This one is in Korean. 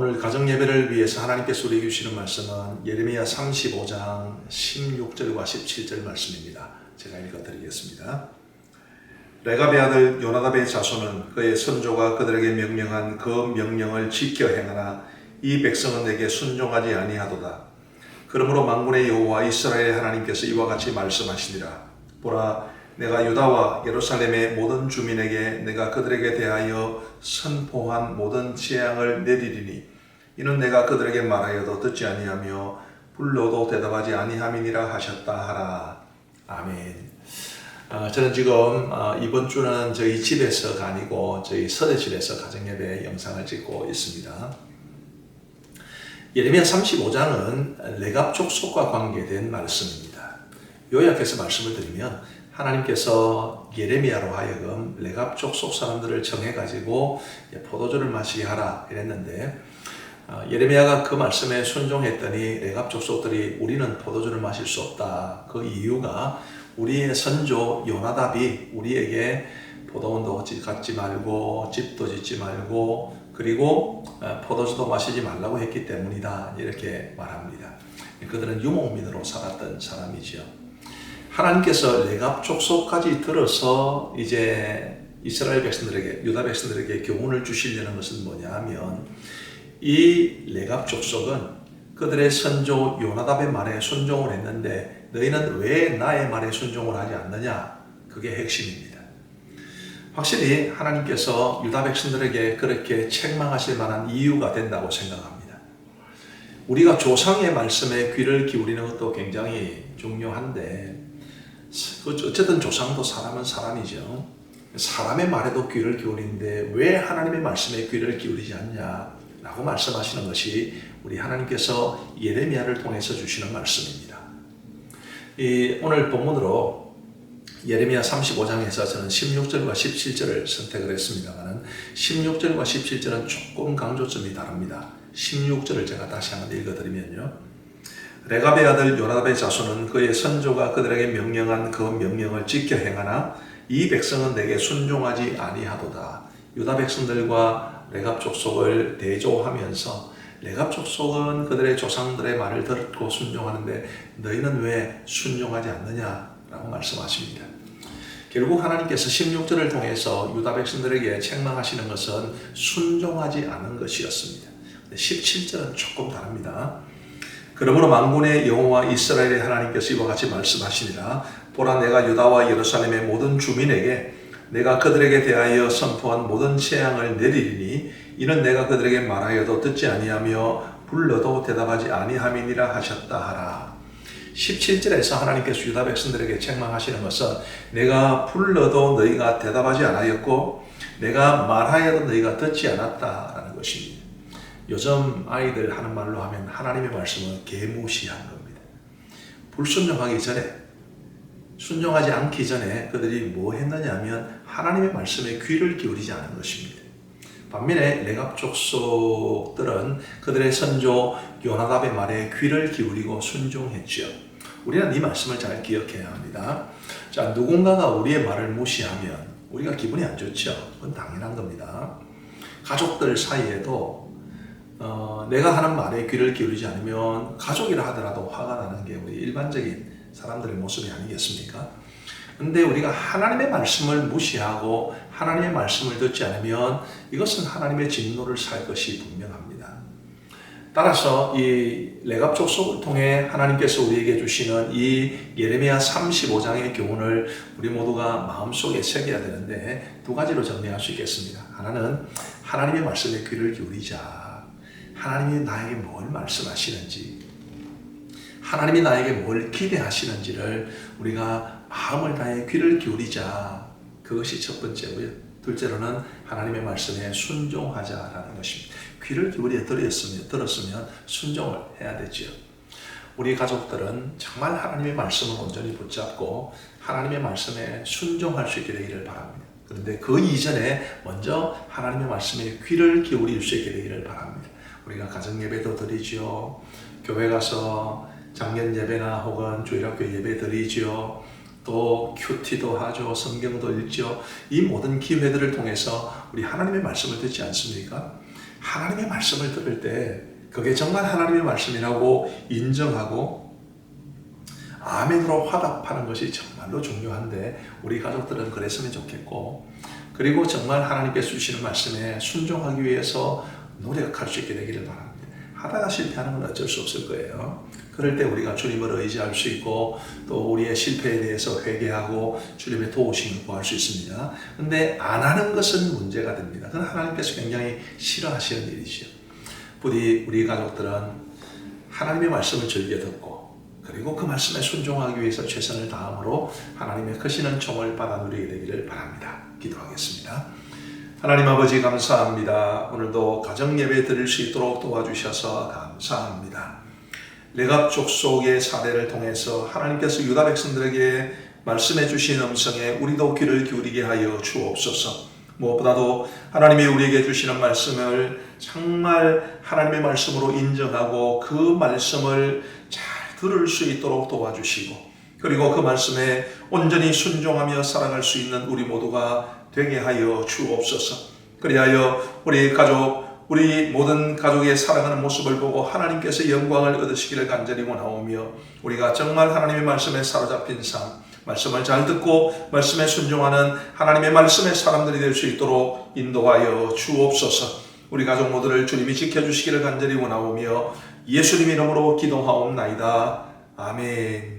오늘 가정 예배를 위해서 하나님께서 우리에게 주시는 말씀은 예레미야 35장 16절과 17절 말씀입니다. 제가 읽어드리겠습니다. 레갑의 아들 요나답의 자손은 그의 선조가 그들에게 명령한 그 명령을 지켜 행하나 이 백성은 내게 순종하지 아니하도다. 그러므로 만군의 여호와 이스라엘 하나님께서 이와 같이 말씀하시니라. 보라, 내가 유다와 예루살렘의 모든 주민에게 내가 그들에게 대하여 선포한 모든 재앙을 내리리니 이는 내가 그들에게 말하여도 듣지 아니하며 불러도 대답하지 아니함이니라 하셨다 하라. 아멘. 아, 저는 지금 아, 이번 주는 저희 집에서가 아니고 저희 서대실에서 가정예배 영상을 찍고 있습니다. 예레미야 35장은 레갑 족속과 관계된 말씀입니다. 요약해서 말씀을 드리면 하나님께서 예레미야로 하여금 레갑 족속 사람들을 정해가지고 포도주를 마시게 하라 이랬는데 어, 예레미야가 그 말씀에 순종했더니 레갑 족속들이 우리는 포도주를 마실 수 없다. 그 이유가 우리의 선조 요나답이 우리에게 포도원도 갖지 말고 집도 짓지 말고 그리고 어, 포도주도 마시지 말라고 했기 때문이다 이렇게 말합니다. 그들은 유목민으로 살았던 사람이죠. 하나님께서 레갑 족속까지 들어서 이제 이스라엘 백성들에게 유다 백성들에게 교훈을 주시려는 것은 뭐냐하면 이 레갑 족속은 그들의 선조 요나답의 말에 순종을 했는데 너희는 왜 나의 말에 순종을 하지 않느냐? 그게 핵심입니다. 확실히 하나님께서 유다 백성들에게 그렇게 책망하실 만한 이유가 된다고 생각합니다. 우리가 조상의 말씀에 귀를 기울이는 것도 굉장히 중요한데 그 어쨌든 조상도 사람은 사람이죠. 사람의 말에도 귀를 기울이는데 왜 하나님의 말씀에 귀를 기울이지 않냐? 라고 말씀하시는 것이 우리 하나님께서 예레미야를 통해서 주시는 말씀입니다. 이 오늘 본문으로 예레미야 35장에서 저는 16절과 17절을 선택을 했습니다만 16절과 17절은 조금 강조점이 다릅니다. 16절을 제가 다시 한번 읽어드리면요. 레갑의 아들 요나답의 자손은 그의 선조가 그들에게 명령한 그 명령을 지켜 행하나 이 백성은 내게 순종하지 아니하도다. 유다 백성들과 레갑 족속을 대조하면서 레갑 족속은 그들의 조상들의 말을 듣고 순종하는데 너희는 왜 순종하지 않느냐라고 말씀하십니다. 결국 하나님께서 16절을 통해서 유다 백성들에게 책망하시는 것은 순종하지 않은 것이었습니다. 17절은 조금 다릅니다. 그러므로 만군의 여호와 이스라엘의 하나님께서 이와 같이 말씀하시니라 보라 내가 유다와 예루살렘의 모든 주민에게 내가 그들에게 대하여 선포한 모든 재앙을 내리리니 이는 내가 그들에게 말하여도 듣지 아니하며 불러도 대답하지 아니함이니라 하셨다 하라. 17절에서 하나님께서 유다 백성들에게 책망하시는 것은 내가 불러도 너희가 대답하지 않았고 내가 말하여도 너희가 듣지 않았다라는 것입니다. 요즘 아이들 하는 말로 하면 하나님의 말씀을 개무시한 겁니다. 불순종하기 전에 순종하지 않기 전에 그들이 뭐 했느냐 하면 하나님의 말씀에 귀를 기울이지 않은 것입니다. 반면에 레갑 족속들은 그들의 선조 요나답의 말에 귀를 기울이고 순종했지요. 우리는 이 말씀을 잘 기억해야 합니다. 자, 누군가가 우리의 말을 무시하면 우리가 기분이 안 좋죠. 그건 당연한 겁니다. 가족들 사이에도 어, 내가 하는 말에 귀를 기울이지 않으면 가족이라 하더라도 화가 나는 게 우리 일반적인 사람들의 모습이 아니겠습니까? 근데 우리가 하나님의 말씀을 무시하고 하나님의 말씀을 듣지 않으면 이것은 하나님의 진노를 살 것이 분명합니다. 따라서 이 레갑 족 속을 통해 하나님께서 우리에게 주시는 이 예레미야 35장의 교훈을 우리 모두가 마음속에 새겨야 되는데 두 가지로 정리할 수 있겠습니다. 하나는 하나님의 말씀에 귀를 기울이자. 하나님이 나에게 뭘 말씀하시는지, 하나님이 나에게 뭘 기대하시는지를 우리가 마음을 다해 귀를 기울이자. 그것이 첫 번째고요. 둘째로는 하나님의 말씀에 순종하자라는 것입니다. 귀를 기울여 들었으면, 들었으면 순종을 해야 되지요. 우리 가족들은 정말 하나님의 말씀을 온전히 붙잡고 하나님의 말씀에 순종할 수 있게 되기를 바랍니다. 그런데 그 이전에 먼저 하나님의 말씀에 귀를 기울일 수 있게 되기를 바랍니다. 우리가 가정 예배도 드리죠. 교회 가서 장년 예배나 혹은 주일학교 예배 드리죠. 또 큐티도 하죠. 성경도 읽죠. 이 모든 기회들을 통해서 우리 하나님의 말씀을 듣지 않습니까? 하나님의 말씀을 들을 때 그게 정말 하나님의 말씀이라고 인정하고 아멘으로 화답하는 것이 정말로 중요한데 우리 가족들은 그랬으면 좋겠고 그리고 정말 하나님께서 주시는 말씀에 순종하기 위해서 노력할 수 있게 되기를 바랍니다. 하다가 실패하는 건 어쩔 수 없을 거예요. 그럴 때 우리가 주님을 의지할 수 있고 또 우리의 실패에 대해서 회개하고 주님의 도우심을 구할 수 있습니다. 근데 안 하는 것은 문제가 됩니다. 그건 하나님께서 굉장히 싫어하시는 일이죠. 부디 우리 가족들은 하나님의 말씀을 즐겨 듣고 그리고 그 말씀에 순종하기 위해서 최선을 다함으로 하나님의 크시는 총을 받아 누리게 되기를 바랍니다. 기도하겠습니다. 하나님 아버지 감사합니다. 오늘도 가정 예배 드릴 수 있도록 도와주셔서 감사합니다. 레갑 족속의 사례를 통해서 하나님께서 유다 백성들에게 말씀해 주신 음성에 우리도 귀를 기울이게 하여 주옵소서. 무엇보다도 하나님이 우리에게 주시는 말씀을 정말 하나님의 말씀으로 인정하고 그 말씀을 잘 들을 수 있도록 도와주시고 그리고 그 말씀에 온전히 순종하며 살아갈 수 있는 우리 모두가 되게 하여 주옵소서. 그리하여 우리 가족 우리 모든 가족의 사랑하는 모습을 보고 하나님께서 영광을 얻으시기를 간절히 원하오며 우리가 정말 하나님의 말씀에 사로잡힌 삶, 말씀을 잘 듣고 말씀에 순종하는 하나님의 말씀의 사람들이 될 수 있도록 인도하여 주옵소서. 우리 가족 모두를 주님이 지켜주시기를 간절히 원하오며 예수님 이름으로 기도하옵나이다. 아멘.